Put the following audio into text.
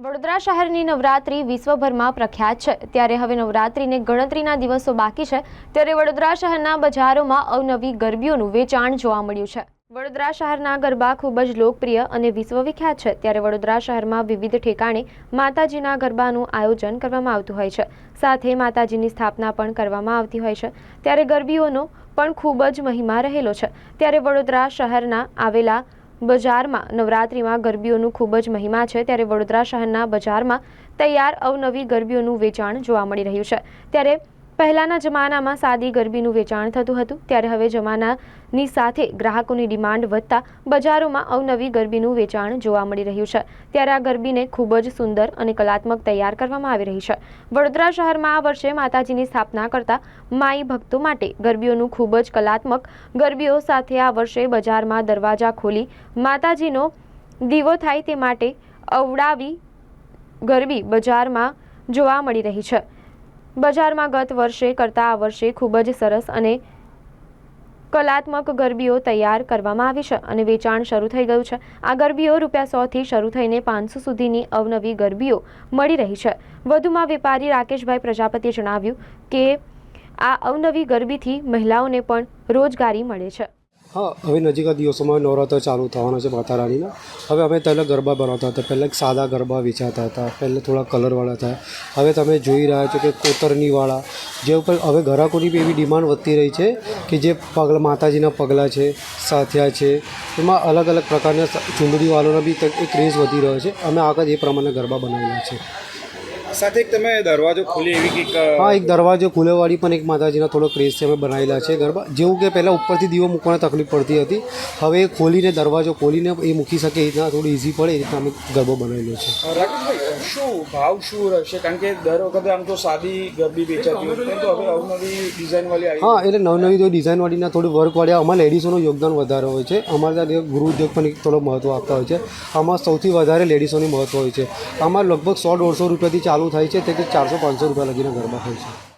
વડોદરા શહેરની નવરાત્રી વિશ્વભરમાં પ્રખ્યાત છે. ત્યારે હવે નવરાત્રીને ગણતરીના દિવસો બાકી છે. ત્યારે વડોદરા શહેરના બજારોમાં અવનવી ગરબીઓનું વેચાણ જોવા મળ્યું છે. વડોદરા શહેરના ગરબા ખૂબ જ લોકપ્રિય અને વિશ્વવિખ્યાત છે. ત્યારે વડોદરા શહેરમાં વિવિધ ઠેકાણે માતાજીના ગરબાનું આયોજન કરવામાં આવતું હોય છે. સાથે માતાજીની સ્થાપના પણ કરવામાં આવતી હોય છે. ત્યારે ગરબીઓનો પણ ખૂબ જ મહિમા રહેલો છે. ત્યારે વડોદરા શહેરના આવેલા બજારમાં નવરાત્રિમાં ગરબીઓનું ખૂબ જ મહિમા છે. ત્યારે વડોદરા શહેરના બજારમાં તૈયાર અવનવી ગરબીઓનું વેચાણ જોવા મળી રહ્યું છે. ત્યારે પહેલાંના જમાનામાં સાદી ગરબીનું વેચાણ થતું હતું, ત્યારે હવે જમાનાની સાથે ગ્રાહકોની ડિમાન્ડ વધતા બજારોમાં અવનવી ગરબીનું વેચાણ જોવા મળી રહ્યું છે. ત્યારે આ ગરબીને ખૂબ જ સુંદર અને કલાત્મક તૈયાર કરવામાં આવી રહી છે. વડોદરા શહેરમાં આ વર્ષે માતાજીની સ્થાપના કરતા માઈ ભક્તો માટે ગરબીઓનું ખૂબ જ કલાત્મક ગરબીઓ સાથે આ વર્ષે બજારમાં દરવાજા ખોલી માતાજીનો દીવો થાય તે માટે અવડાવી ગરબી બજારમાં જોવા મળી રહી છે. બજારમાં ગત વર્ષે કરતાં આ વર્ષે ખૂબ જ સરસ અને કલાત્મક ગરબીઓ તૈયાર કરવામાં આવી છે અને વેચાણ શરૂ થઈ ગયું છે. આ ગરબીઓ રૂપિયા સોથી શરૂ થઈને પાંચસો સુધીની અવનવી ગરબીઓ મળી રહી છે. વધુમાં વેપારી રાકેશભાઈ પ્રજાપતિએ જણાવ્યું કે આ અવનવી ગરબીથી મહિલાઓને પણ રોજગારી મળે છે. હા, હવે નજીકના દિવસોમાં નવરાત્ર ચાલુ થવાના છે માતા રાણીના હવે અમે પહેલાં ગરબા બનાવતા હતા, પહેલાં સાદા ગરબા વેચાતા હતા, પહેલાં થોડા કલરવાળા હતા. હવે તમે જોઈ રહ્યા છો કે કોતરણીવાળા, જે ઉપર હવે ગ્રાહકોની બી એવી ડિમાન્ડ વધતી રહી છે કે જે પગલા માતાજીના પગલાં છે, સાથિયા છે, એમાં અલગ અલગ પ્રકારના ચુંદડીવાળાનો બી એક ક્રેઝ વધી રહ્યો છે. અમે આગળ એ પ્રમાણે ગરબા બનાવેલા છે. સાથે એક તમે દરવાજો ખુલે એવી કંઈક હા એક દરવાજો ખુલેવાળી પણ એક માતાજીના થોડો ક્રેઝ છે અમે બનાવેલા છે ગરબા. જેવું કે પહેલાં ઉપરથી દીવો મૂકવાને તકલીફ પડતી હતી. હવે એ ખોલીને દરવાજો ખોલીને એ મૂકી શકે એ રીતના થોડું ઇઝી પડે એ રીતના અમે ગરબો બનાવેલો છે. રાકેશભાઈ શું ભાવ શું રહેશે? કારણ કે દર વખતે આમ તો સાદી ગરબી વેચાતી હોય પરંતુ હવે અવનવી ડિઝાઇન વાળી આવી હા એટલે નવી નવી તો ડિઝાઇનવાળીના થોડી વર્કવાળી અમારા લેડીઝોનું યોગદાન વધારે હોય છે. અમારા ત્યાં ગૃહ ઉદ્યોગ પણ એક થોડો મહત્ત્વ આપતા હોય છે. આમાં સૌથી વધારે લેડીઝોની મહત્ત્વ હોય છે. આમાં લગભગ સો દોઢસો રૂપિયાથી ચાલુ થાય છે તે ચારસો પાંચસો રૂપિયા લગીને ગરબા હોય છે.